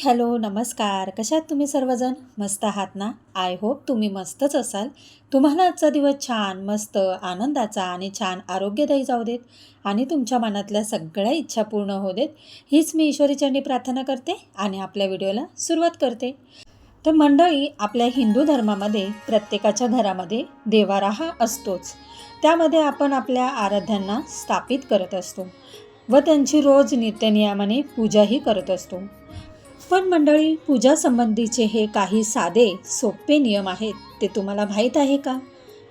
Hello नमस्कार. कशात तुम्ही सर्वजण? मस्त आहात ना? आय होप तुम्ही मस्तच असाल. तुम्हाला आजचा दिवस छान मस्त आनंदाचा आणि छान आरोग्यदायी जाऊ देत आणि तुमच्या मनातल्या सगळ्या इच्छा पूर्ण होऊ देत हीच मी ईश्वरीचंडी प्रार्थना करते आणि आपल्या व्हिडिओला सुरुवात करते. तर मंडळी आपल्या हिंदू धर्मामध्ये प्रत्येकाच्या घरामध्ये देवारा हा असतोच. त्यामध्ये आपण आपल्या आराध्यांना स्थापित करत असतो व त्यांची रोज नित्यनियमाने पूजाही करत असतो. पण मंडळी पूजासंबंधीचे हे काही साधे सोपे नियम आहेत ते तुम्हाला माहीत आहे का?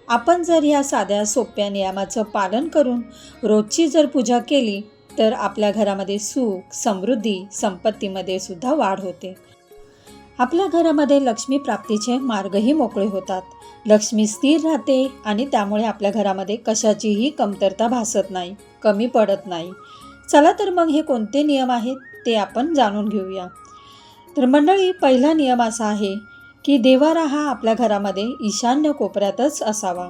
आपण जर ह्या साध्या सोप्या नियमाचं पालन करून रोजची जर पूजा केली तर आपल्या घरामध्ये सुख समृद्धी संपत्तीमध्ये सुद्धा वाढ होते. आपल्या घरामध्ये लक्ष्मी प्राप्तीचे मार्गही मोकळे होतात. लक्ष्मी स्थिर राहते आणि त्यामुळे आपल्या घरामध्ये कशाचीही कमतरता भासत नाही कमी पडत नाही. चला तर मग हे कोणते नियम आहेत ते आपण जाणून घेऊया. तर मंडळी पहिला नियम असा आहे की देवारा हा आपल्या घरामध्ये ईशान्य कोपऱ्यातच असावा.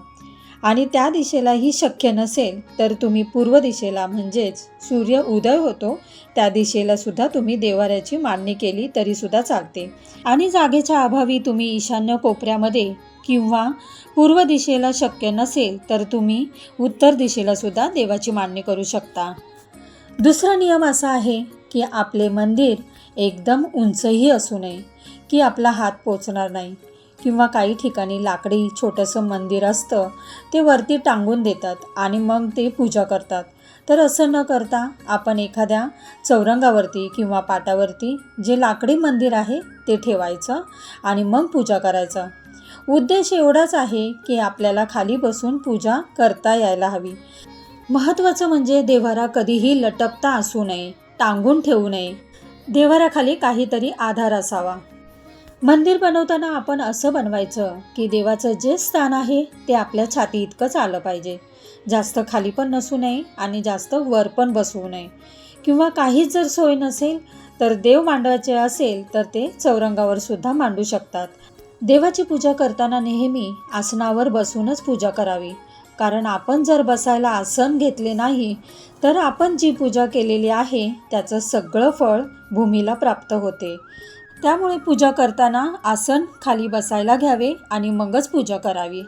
आणि त्या दिशेलाही शक्य नसेल तर तुम्ही पूर्व दिशेला म्हणजेच सूर्य उदय होतो त्या दिशेला सुद्धा तुम्ही देवाऱ्याची मांडणी केली तरीसुद्धा चालते. आणि जागेच्या अभावी तुम्ही ईशान्य कोपऱ्यामध्ये किंवा पूर्व दिशेला शक्य नसेल तर तुम्ही उत्तर दिशेला सुद्धा देवाची मांडणी करू शकता. दुसरा नियम असा आहे की आपले मंदिर एकदम उंचही असू नये की आपला हात पोचणार नाही किंवा काही ठिकाणी लाकडी छोटंसं मंदिर असतं ते वरती टांगून देतात आणि मग ते पूजा करतात. तर असं न करता आपण एखाद्या चौरंगावरती किंवा पाटावरती जे लाकडी मंदिर आहे ते ठेवायचं आणि मग पूजा करायचं. उद्देश एवढाच आहे की आपल्याला खाली बसून पूजा करता यायला हवी. महत्त्वाचं म्हणजे देवारा कधीही लटकता असू नये टांगून ठेवू नये. देवाराखाली काहीतरी आधार असावा. मंदिर बनवताना आपण असं बनवायचं की देवाचं जे स्थान आहे ते आपल्या छाती इतकंच आलं पाहिजे. जास्त खाली पण नसू नये आणि जास्त वर पण बसवू नये. किंवा काहीच जर सोय नसेल तर देव मांडवायचे असेल तर ते चौरंगावर सुद्धा मांडू शकतात. देवाची पूजा करताना नेहमी आसनावर बसूनच पूजा करावी. कारण आपण जर बसायला आसन घेतले नाही तर आपण जी पूजा केलेली आहे त्याचं सगळं फळ भूमीला प्राप्त होते. त्यामुळे पूजा करताना आसन खाली बसायला घ्यावे आणि मगच पूजा करावी.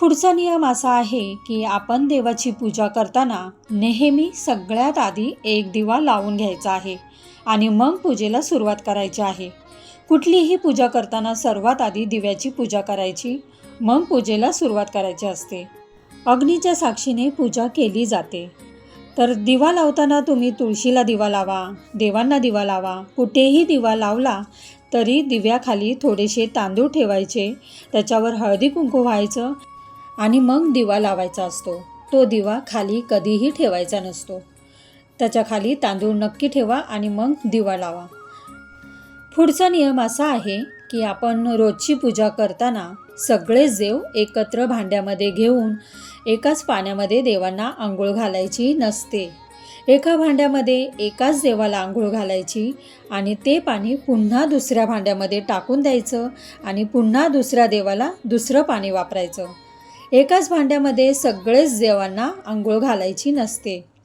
पुढचा नियम असा आहे की आपण देवाची पूजा करताना नेहमी सगळ्यात आधी एक दिवा लावून घ्यायचा आहे आणि मग पूजेला सुरुवात करायची आहे. कुठलीही पूजा करताना सर्वात आधी दिव्याची पूजा करायची मग पूजेला सुरुवात करायची असते. अग्नीच्या साक्षीने पूजा केली जाते. तर दिवा लावताना तुम्ही तुळशीला दिवा लावा देवांना दिवा लावा कुठेही दिवा लावला तरी दिव्याखाली थोडेसे तांदूळ ठेवायचे त्याच्यावर हळदी कुंकू व्हायचं आणि मग दिवा लावायचा असतो. तो दिवा खाली कधीही ठेवायचा नसतो. त्याच्याखाली तांदूळ नक्की ठेवा आणि मग दिवा लावा. पुढचा नियम असा आहे की आपण रोजची पूजा करताना सगळेच देव एकत्र भांड्यामध्ये घेऊन एकाच पाण्यामध्ये देवांना आंघोळ घालायची नसते. एका भांड्यामध्ये एकाच देवाला आंघोळ घालायची आणि ते पाणी पुन्हा दुसऱ्या भांड्यामध्ये टाकून द्यायचं आणि पुन्हा दुसऱ्या देवाला दुसरं पाणी वापरायचं. एकाच भांड्यामध्ये सगळेच देवांना आंघोळ घालायची नसते.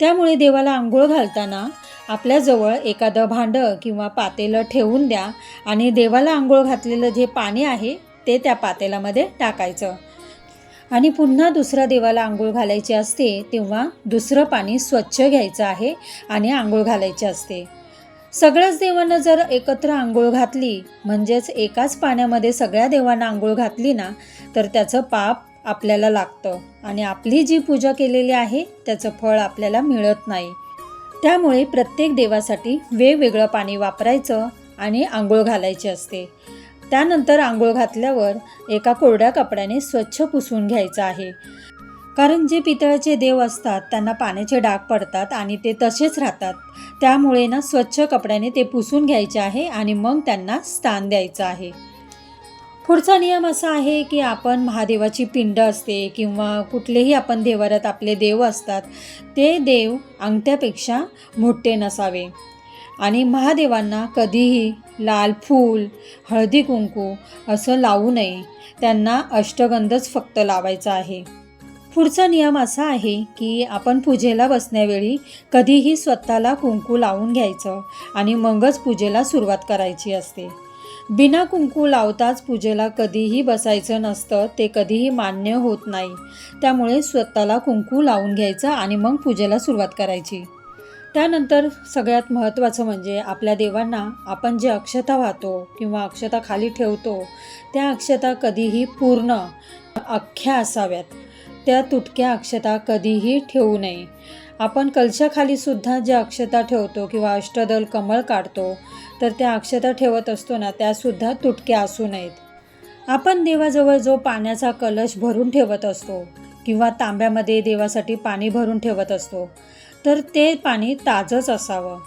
त्यामुळे देवाला आंघोळ घालताना आपल्याजवळ एखादं भांडं किंवा पातेलं ठेवून द्या आणि देवाला आंघोळ घातलेलं जे पाणी आहे ते त्या पातेल्यामध्ये टाकायचं. आणि पुन्हा दुसऱ्या देवाला आंघोळ घालायची असते तेव्हा दुसरं पाणी स्वच्छ घ्यायचं आहे आणि आंघोळ घालायची असते. सगळ्याच देवांना जर एकत्र आंघोळ घातली म्हणजेच एकाच पाण्यामध्ये सगळ्या देवांना आंघोळ घातली ना तर त्याचं पाप आपल्याला लागतं. आणि आपली जी पूजा केलेली आहे त्याचं फळ आपल्याला मिळत नाही. त्यामुळे प्रत्येक देवासाठी वेगवेगळं पाणी वापरायचं आणि आंघोळ घालायची असते. त्यानंतर आंघोळ घातल्यावर एका कोरड्या कपड्याने स्वच्छ पुसून घ्यायचं आहे. कारण जे पितळाचे देव असतात त्यांना पाण्याचे डाग पडतात आणि ते तसेच राहतात. त्यामुळे ना स्वच्छ कपड्याने ते पुसून घ्यायचे आहे आणि मग त्यांना स्थान द्यायचं आहे. पुढचा नियम असा आहे की आपण महादेवाची पिंड असते किंवा कुठलेही आपण देवारात आपले देव असतात ते देव अंगठ्यापेक्षा मोठे नसावे. आणि महादेवांना कधीही लाल फूल हळदी कुंकू असं लावू नये. त्यांना अष्टगंधच फक्त लावायचा आहे. पुढचा नियम असा आहे की आपण पूजेला बसण्यावेळी कधीही स्वतःला कुंकू लावून घ्यायचं आणि मगच पूजेला सुरुवात करायची असते. बिना कुंकू लावताच पूजेला कधीही बसायचं नसतं ते कधीही मान्य होत नाही. त्यामुळे स्वतःला कुंकू लावून घ्यायचं आणि मग पूजेला सुरुवात करायची. त्यानंतर सगळ्यात महत्त्वाचं म्हणजे आपल्या देवांना आपण जे अक्षता वाहतो किंवा अक्षता खाली ठेवतो त्या अक्षता कधीही पूर्ण अख्ख्या असाव्यात. त्या तुटक्या अक्षता कधीही ठेवू नये. आपण कलशाखाली सुद्धा ज्या अक्षता ठेवतो किंवा अष्टदल कमळ काढतो तर त्या अक्षता ठेवत असतो ना त्यासुद्धा तुटक्या असू नयेत. आपण देवाजवळ जो पाण्याचा कलश भरून ठेवत असतो किंवा तांब्यामध्ये देवासाठी पाणी भरून ठेवत असतो तर ते पाणी ताजंच असावं.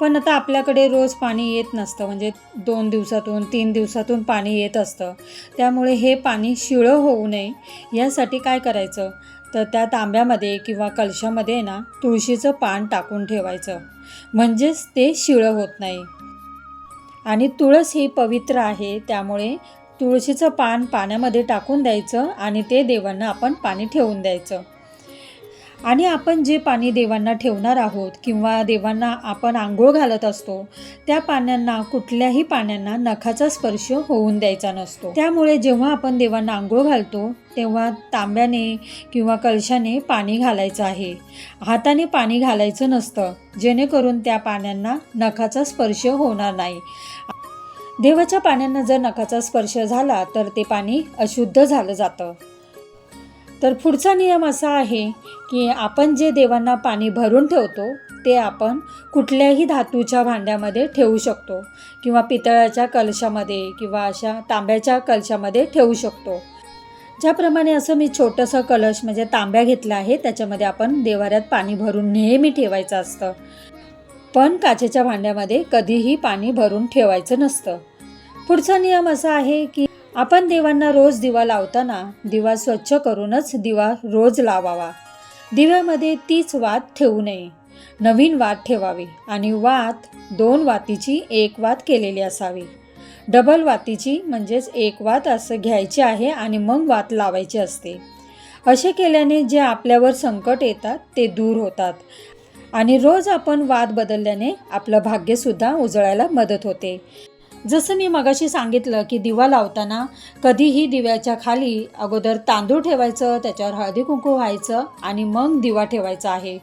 पण आता आपल्याकडे रोज पाणी येत नसतं म्हणजे दोन दिवसातून तीन दिवसातून पाणी येत असतं. त्यामुळे हे पाणी शिळं होऊ नये. यासाठी काय करायचं? तर त्या तांब्यामध्ये किंवा कलशामध्ये ना तुळशीचं पान टाकून ठेवायचं. म्हणजेच ते शिळं होत नाही. आणि तुळस ही पवित्र आहे त्यामुळे तुळशीचं पान पाण्यामध्ये टाकून द्यायचं आणि ते देवांना आपण पाणी ठेवून द्यायचं. आणि आपण जे पाणी देवांना ठेवणार आहोत किंवा देवांना आपण आंघोळ घालत असतो त्या पाण्यांना कुठल्याही पाण्यांना नखाचा स्पर्श होऊन द्यायचा नसतो. त्यामुळे जेव्हा आपण देवांना आंघोळ घालतो तेव्हा तांब्याने किंवा कलशाने पाणी घालायचं आहे. हाताने पाणी घालायचं नसतं जेणेकरून त्या पाण्यांना नखाचा स्पर्श होणार नाही. देवाच्या पाण्यांना जर नखाचा स्पर्श झाला तर ते पाणी अशुद्ध झालं जातं. तर पुढचा नियम असा आहे की आपण जे देवांना पाणी भरून ठेवतो ते आपण कुठल्याही धातूच्या भांड्यामध्ये ठेवू शकतो किंवा पितळाच्या कलशामध्ये किंवा अशा तांब्याच्या कलशामध्ये ठेवू शकतो. ज्याप्रमाणे असं मी छोटंसं कलश म्हणजे तांब्या घेतला आहे त्याच्यामध्ये आपण देवाऱ्यात पाणी भरून नेहमी ठेवायचं असतं. पण काचेच्या भांड्यामध्ये कधीही पाणी भरून ठेवायचं नसतं. पुढचा नियम असा आहे की आपण देवांना रोज दिवा लावताना दिवा स्वच्छ करूनच दिवा रोज लावावा. दिव्यामध्ये तीच वात ठेवू नये. नवीन वात ठेवावी आणि वात दोन वातीची एक वात केलेली असावी. डबल वातीची म्हणजेच एक वात असं घ्यायची आहे आणि मग वात लावायची असते. असे केल्याने जे आपल्यावर संकट येतात ते दूर होतात. आणि रोज आपण वाद बदलल्याने आपलं भाग्यसुद्धा उजळायला मदत होते. जसं मी मगाशी सांगितलं की दिवा लावताना कधीही दिव्याच्या खाली अगोदर तांदूळ ठेवायचं त्याच्यावर हळदी कुंकू व्हायचं आणि मग दिवा ठेवायचा आहे.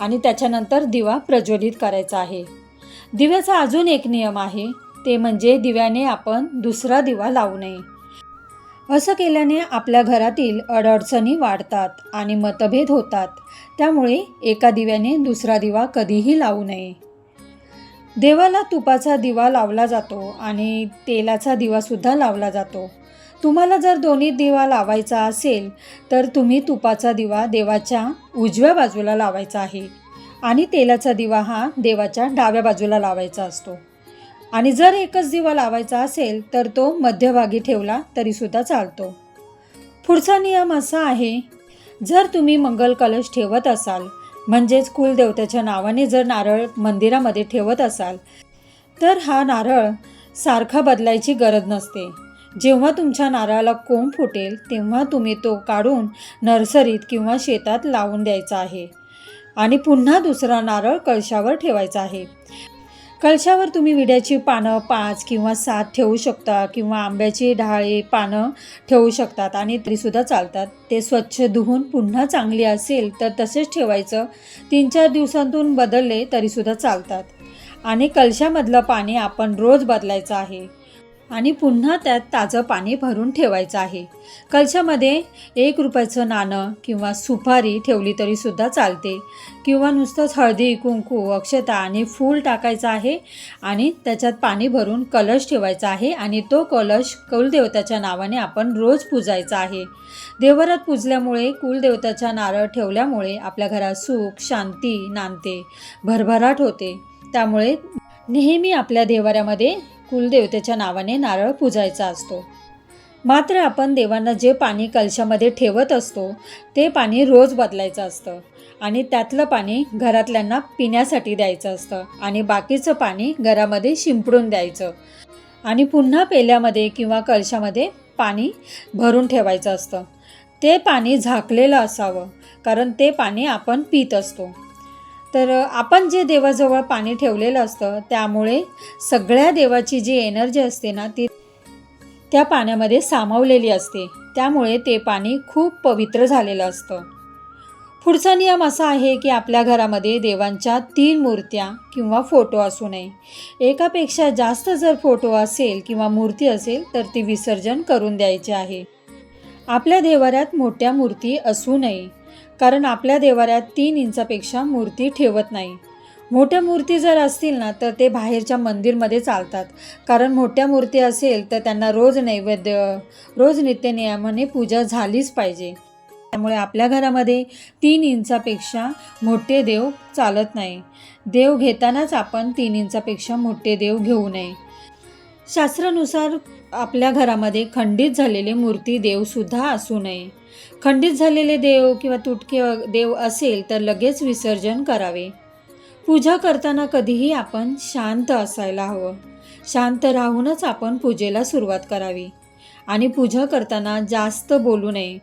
आणि त्याच्यानंतर दिवा प्रज्वलित करायचा आहे. दिव्याचा अजून एक नियम आहे ते म्हणजे दिव्याने आपण दुसरा दिवा लावू नये. असं केल्याने आपल्या घरातील अडअडचणी वाढतात आणि मतभेद होतात. त्यामुळे एका दिव्याने दुसरा दिवा कधीही लावू नये. देवाला तुपाचा दिवा लावला जातो आणि तेलाचा दिवासुद्धा लावला जातो. तुम्हाला जर दोन्ही दिवा लावायचा असेल तर तुम्ही तुपाचा दिवा देवाच्या उजव्या बाजूला लावायचा आहे आणि तेलाचा दिवा हा देवाच्या डाव्या बाजूला लावायचा असतो. आणि जर एकच दिवा लावायचा असेल तर तो मध्यभागी ठेवला तरीसुद्धा चालतो. पुढचा नियम असा आहे जर तुम्ही मंगल कलश ठेवत असाल म्हणजेच कुलदेवतेच्या नावाने जर नारळ मंदिरामध्ये ठेवत असाल तर हा नारळ सारखा बदलायची गरज नसते. जेव्हा तुमच्या नारळाला कोंब फुटेल तेव्हा तुम्ही तो काढून नर्सरीत किंवा शेतात लावून द्यायचा आहे. आणि पुन्हा दुसरा नारळ कळशावर ठेवायचा आहे. कलशावर तुम्ही विड्याची पानं पाच किंवा सात ठेवू शकता किंवा आंब्याची ढाळी पानं ठेवू शकतात आणि तरीसुद्धा चालतात. ते स्वच्छ धुवून पुन्हा चांगली असेल तर तसेच ठेवायचं. तीन चार दिवसांतून बदलले तरीसुद्धा चालतात. आणि कलशामधलं पाणी आपण रोज बदलायचं आहे. आणि पुन्हा त्यात ताजं पाणी भरून ठेवायचं आहे. कलशामध्ये एक रुपयाचं नाणं किंवा सुपारी ठेवली तरीसुद्धा चालते. किंवा नुसतंच हळदी कुंकू अक्षता आणि फूल टाकायचं आहे आणि त्याच्यात पाणी भरून कलश ठेवायचा आहे आणि तो कलश कुलदेवताच्या नावाने आपण रोज पूजायचा आहे. देवरात पूजल्यामुळे कुलदेवताच्या नारळ ठेवल्यामुळे आपल्या घरात सुख शांती नांदते भरभराट होते. त्यामुळे नेहमी आपल्या देवाऱ्यामध्ये कुलदेवतेच्या नावाने नारळ पूजायचा असतो. मात्र आपण देवांना जे पाणी कलशामध्ये ठेवत असतो ते पाणी रोज बदलायचं असतं आणि त्यातलं पाणी घरातल्यांना पिण्यासाठी द्यायचं असतं आणि बाकीचं पाणी घरामध्ये शिंपडून द्यायचं आणि पुन्हा पेल्यामध्ये किंवा कलशामध्ये पाणी भरून ठेवायचं असतं. ते पाणी झाकलेलं असावं कारण ते पाणी आपण पित असतो. तर आपण जे देवाजवळ पाणी ठेवलेलं असतं त्यामुळे सगळ्या देवाची जी एनर्जी असते ना ती त्या पाण्यामध्ये सामावलेली असते. त्यामुळे ते पाणी खूप पवित्र झालेलं असतं. पुढचा नियम असा आहे की आपल्या घरामध्ये देवांच्या तीन मूर्त्या किंवा फोटो असू नये. एकापेक्षा जास्त जर फोटो असेल किंवा मूर्ती असेल तर ती विसर्जन करून द्यायची आहे. आपल्या देवाऱ्यात मोठ्या मूर्ती असू नये कारण आपल्या देवाऱ्यात तीन इंचापेक्षा मूर्ती ठेवत नाही. मोठ्या मूर्ती जर असतील ना तर ते बाहेरच्या मंदिरमध्ये चालतात. कारण मोठ्या मूर्ती असेल तर त्यांना रोज नैवेद्य रोज नित्यनियमाने पूजा झालीच पाहिजे. त्यामुळे आपल्या घरामध्ये तीन इंचापेक्षा मोठे देव चालत नाही. देव घेतानाच आपण तीन इंचापेक्षा मोठे देव घेऊ नये. शास्त्रानुसार आपल्या घरामध्ये खंडित झालेले मूर्ती देवसुद्धा असू नये. खंडित झालेले देव किंवा तुटके देव असेल तर लगेच विसर्जन करावे. पूजा करताना कधीही आपण शांत असायला हवं. शांत राहूनच आपण पूजेला सुरुवात करावी. आणि पूजा करताना जास्त बोलू नये.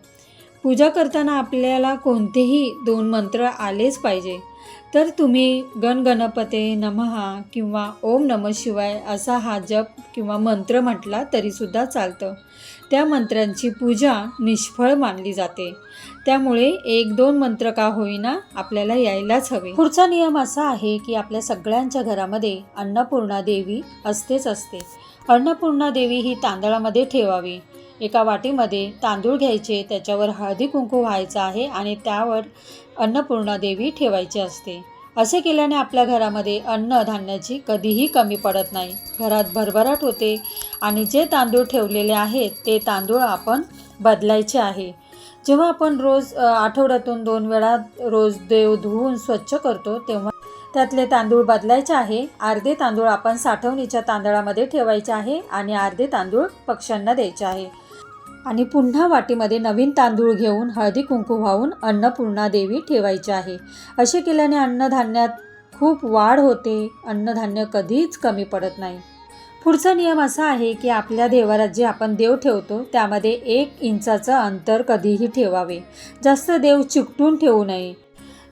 पूजा करताना आपल्याला कोणतेही दोन मंत्र आलेच पाहिजे. तर तुम्ही गणगणपते नमहा किंवा ओम नम शिवाय असा हा जप किंवा मंत्र म्हटला तरीसुद्धा चालतं. त्या मंत्रांची पूजा निष्फळ मानली जाते. त्यामुळे एक दोन मंत्र का होईना आपल्याला यायलाच हवे. पुढचा नियम असा आहे की आपल्या सगळ्यांच्या घरामध्ये अन्नपूर्णा देवी असतेच असते. अन्नपूर्णा देवी ही तांदळामध्ये ठेवावी. एका वाटीमध्ये तांदूळ घ्यायचे त्याच्यावर हळदी कुंकू व्हायचं आहे आणि त्यावर अन्नपूर्णा देवी ठेवायची असते. असे केल्याने आपल्या घरामध्ये अन्न धान्याची कधीही कमी पडत नाही. घरात भरभराट होते आणि जे तांदूळ ठेवलेले आहेत ते तांदूळ आपण बदलायचे आहे. जेव्हा आपण रोज आठवड्यातून दोन वेळा रोज देव धुवून स्वच्छ करतो तेव्हा त्यातले तांदूळ बदलायचे आहे. अर्धे तांदूळ आपण साठवणीच्या तांदळामध्ये ठेवायचे आहे आणि अर्धे तांदूळ पक्ष्यांना द्यायचे आहे. आणि पुन्हा वाटीमध्ये नवीन तांदूळ घेऊन हळदी कुंकू वाहून अन्नपूर्णा देवी ठेवायची आहे. असे केल्याने अन्नधान्यात खूप वाढ होते. अन्नधान्य कधीच कमी पडत नाही. पुढचा नियम असा आहे की आपल्या देवारात जे आपण देव ठेवतो त्यामध्ये एक इंचाचं अंतर कधीही ठेवावे. जास्त देव चिकटून ठेवू नये.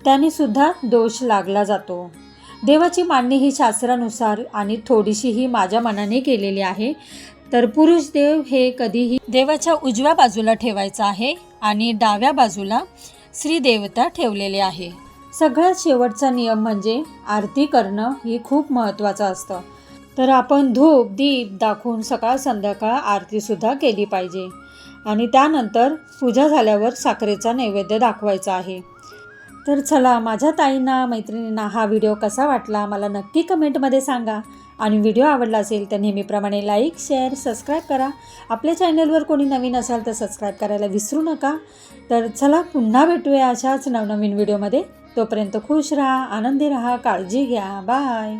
त्याने सुद्धा दोष लागला जातो. देवाची मांडणी ही शास्त्रानुसार आणि थोडीशी ही माझ्या मनाने केलेली आहे. तर पुरुष देव हे कधीही देवाच्या उजव्या बाजूला ठेवायचं आहे आणि डाव्या बाजूला श्री देवता ठेवलेले आहे. सगळ्यात शेवटचा नियम म्हणजे आरती करणं ही खूप महत्त्वाचं असतं. तर आपण धूप दीप दाखवून सकाळ संध्याकाळ आरतीसुद्धा केली पाहिजे. आणि त्यानंतर पूजा झाल्यावर साखरेचा नैवेद्य दाखवायचा आहे. तर चला माझ्या ताईंना मैत्रिणींना हा व्हिडिओ कसा वाटला मला नक्की कमेंटमध्ये सांगा. आणि व्हिडिओ आवडला असेल तर नेहमीप्रमाणे लाईक शेअर सबस्क्राईब करा. आपल्या चॅनलवर कोणी नवीन असाल तर सबस्क्राईब करायला विसरू नका. तर चला पुन्हा भेटूया अशाच नवनवीन व्हिडिओमध्ये. तोपर्यंत खुश राहा आनंदी राहा काळजी घ्या. बाय.